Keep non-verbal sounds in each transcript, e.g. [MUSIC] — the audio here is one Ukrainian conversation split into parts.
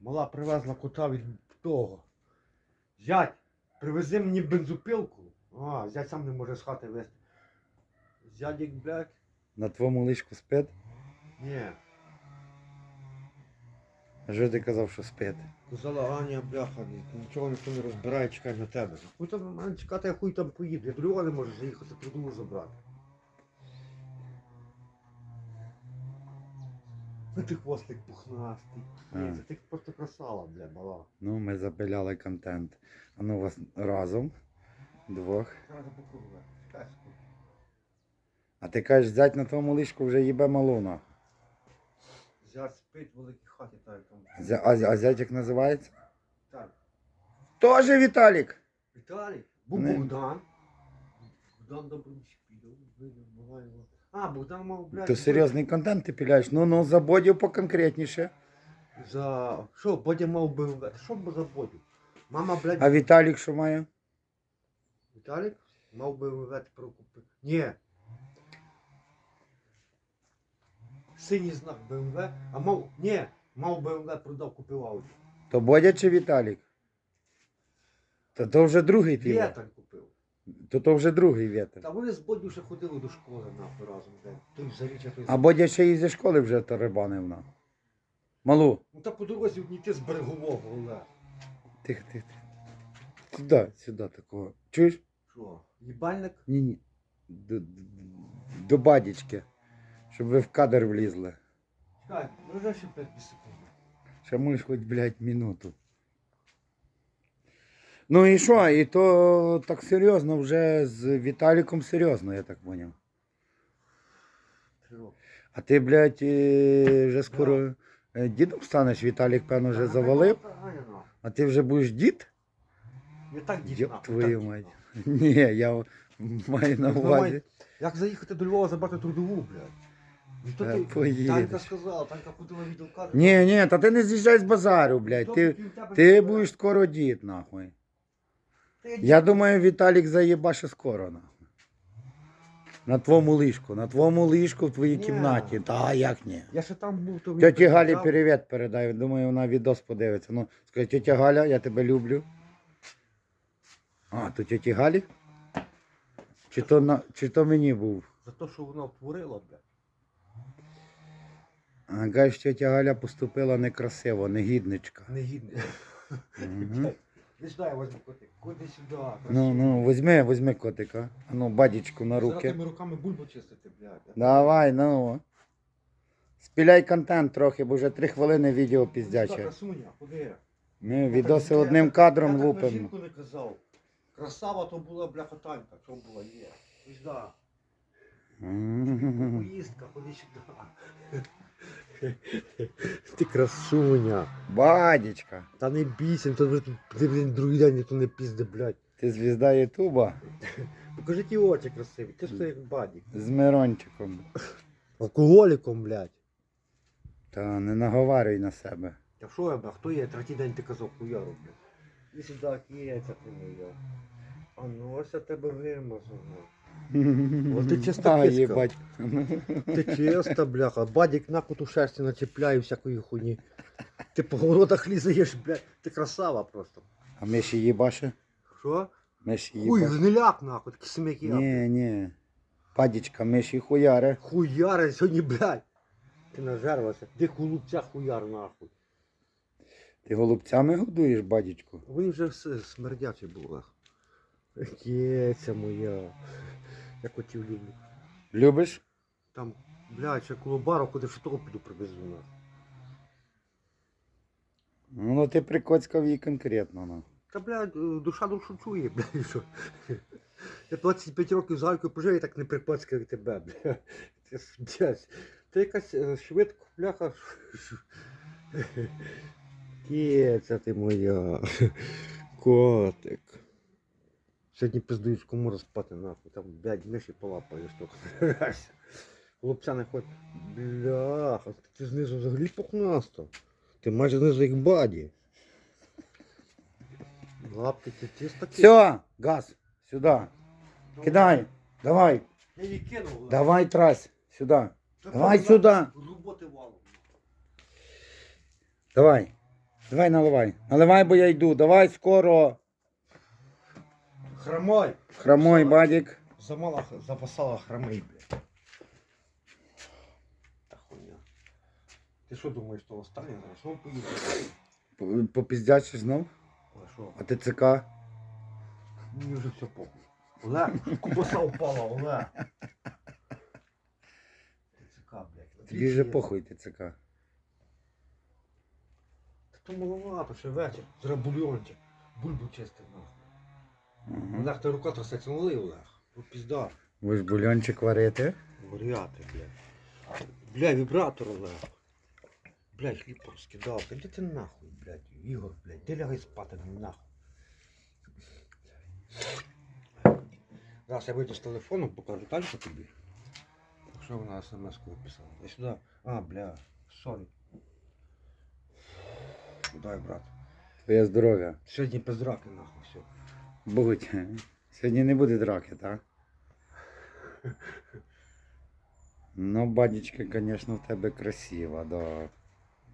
Мала привезла кота від того. Зять, привези мені бензопилку. А, зять сам не може з хати вести. Зядік, блядь, На твоєму лишку спить? ні. А що ти казав, що спить? Казала Аня, бляха, нічого ніхто не розбирає, чекай на тебе. Хуй там мене чекати, я хуй там поїду. Я до не можу заїхати, трудову забрати. Ти хвостик пухнастий. Ні, це ти просто красава, бля, мала. Ну, ми запиляли контент. А ну вас разом. Двох. А ти кажеш, зять на твоєму лишку вже їбе малуна. Зять спить в великій хаті, так там. Зя- А, а зять як називається? Так. Тоже Віталік. Віталій, був Богдан. Богдан. Вийде, була його. А, Богдан мав, блядь. То серйозний контент ти піляєш. Ну, ну, за бодю поконкретніше. За. Що, Бодя мав БМВ? Що б за Бодю? Мама, блядь, А Віталік що має? Віталік мав БМВ тепер купити. Ні. Синій знак БМВ, а мав. Ні, мав БМВ продав, купив Ауді. То Бодя чи Віталік? То то вже другий. Вєтер купив. То то вже другий вітер. Та вони з Бодю ще ходили до школи нахуй разом. блядь. Той заріча, той А Бодя ще і зі школи вже тарабанив на. Малу. Ну та по дорозі йти з берегового, Олег. Тихо, тихо, тихо. Сюди, сюди такого. Чуєш? Що? Їбальник? Ні, ні. До, до бадічки. Щоб ви в кадр влізли. Чекай, ну вже ще 5 секунд. Ще можеш хоч, блядь, минуту. Ну і що? І то так серйозно вже з Віталіком серйозно, я так поняв. А ти, блядь, е, вже скоро е, дідом станеш, Віталік, певно, вже завалив. та, Аня, нахуй. А ти вже будеш дід? Не так дід Йоп твою так мать. [LAUGHS] Ні, я маю на Ну, увазі. Як заїхати до Львова забрати трудову, блядь? Ну, Та ти, поїдеш. Танька сказала, Танька ходила відеокадр. Ні, ні, та ти не з'їжджай з базару, блядь. Ти, ти будеш скоро дід, нахуй. Я думаю, Віталік заєбаше скоро, нахуй. На твоєму ліжку, на твоєму ліжку в твоїй Ні. кімнаті. Та як ні? Я ще там був, то він Тьоті Галі приїжджав. привіт передай. Думаю, вона відос подивиться. Ну, скажи, тьотя Галя, я тебе люблю. А, то тьоті Галі? Чи то, на, чи то мені був? За те, що вона втворила, блядь. А кажеш, тьотя Галя поступила некрасиво, негідничка. Негідний. Угу. Не знаю, возьми котик. Ходи сюди. Ну, ну, возьми, возьми котика. Ну, бадічку на Зараз руки. тими руками бульбу чистити, блядь. Давай, ну. Спіляй контент трохи, бо вже три хвилини відео Та, піздяче. красуня, ходи. Ми відоси Я одним я кадром так на лупимо. жінку не казав. Красава то була бляха танька, що була є. М. Поїздка, ходи сюди. [LAUGHS] Ти красуня. Бадічка, Та не бійся, то вже тут ти, блін, другий день ніхто не пізде, блядь. ти звізда Ютуба [LAUGHS] Покажи ті очі красиві, ти ж то як бадік. з Мирончиком. Алкоголіком, блядь. Та не наговарюй на себе. Та що я, бля, хто є? Третій день ти казав хуяру, блядь. І сюди кіється ти моя. А ну ось я тебе вимазано. От ти чиста А, киска. їбать. Ти чиста, бляха. Бадік на коту шерсті начепляє всякої хуйні. Ти по городах лізаєш, блядь. Ти красава просто. А ми ще їбаше? Що? Ми ще Хуй, їбаше? гниляк нахуй, такі смяки. Ні, ні. Бадічка, ми ще хуяри. Хуяри сьогодні, блядь. Ти нажервався. Де голубця хуяр нахуй. Ти голубцями годуєш, бадічку? Вони вже с- смердячі були. Кеця моя. Я котів люблю. Любиш? Там, блядь, ще коло бару, куди в того піду привезу нас. Ну, ти прикоцькав її конкретно. Ну. Та, блядь, душа душу чує, блядь, що. Я 25 років з Галькою прожив, я так не припацькав як тебе, блядь. Ти блядь, Ти якась е, швидко, бляха. Кеця ти моя. Котик. Сьогодні пиздуєш кому розпати нахуй. Там, блядь, миші полапаєш трохи. Хлопця не. Бляха, ти знизу взагалі пухнасто. Ти майже знизу як баді. Лапки ти чисто Все, газ, сюди. Кидай. Давай. Я її кинув. Давай трась. Сюди. Давай там сюди. Роботи валом. Давай. Давай наливай. Наливай, бо я йду. Давай скоро. Хромой. Хромой, бадік. Замала, запасала хромий, блядь. Та хуйня. Ти що думаєш, що останнє? Попіздячиш знов? А що? А ти ЦК? Мені вже все похуй. Олег, кубаса упала, Олег. ТЦК, блядь. Тобі вже похуй ти ЦК. Та то маловато, ще вечір. Зараз бульйончик. Бульбу чистив нахуй. Ага. Олег, ти рука трясеться, налий, Олег. Тут пізда. Будеш бульончик варити? Варіати, блядь. Бля, вібратор, Олег. Блядь, хліб розкидав. Та йди ти нахуй, блядь, Ігор, блядь. Ти лягай спати, ну нахуй. Зараз я вийду з телефону, покажу тальку тобі. Що вона смс-ку написала? Я сюди. А, бля, сорі. Дай, брат. Твоє здоров'я. Сьогодні без драки, нахуй, все. Будь. Сьогодні не буде драки, так? Ну, бадічка, звісно, в тебе красива, да.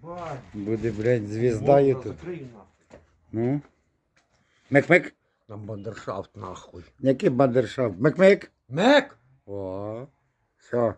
Бать. Буде, блядь, звізда. Закрий, нахуй. Ну. Мек-мек. Нам бандершафт, нахуй. Який бандершафт? Мек-мек. Мек! О. Все.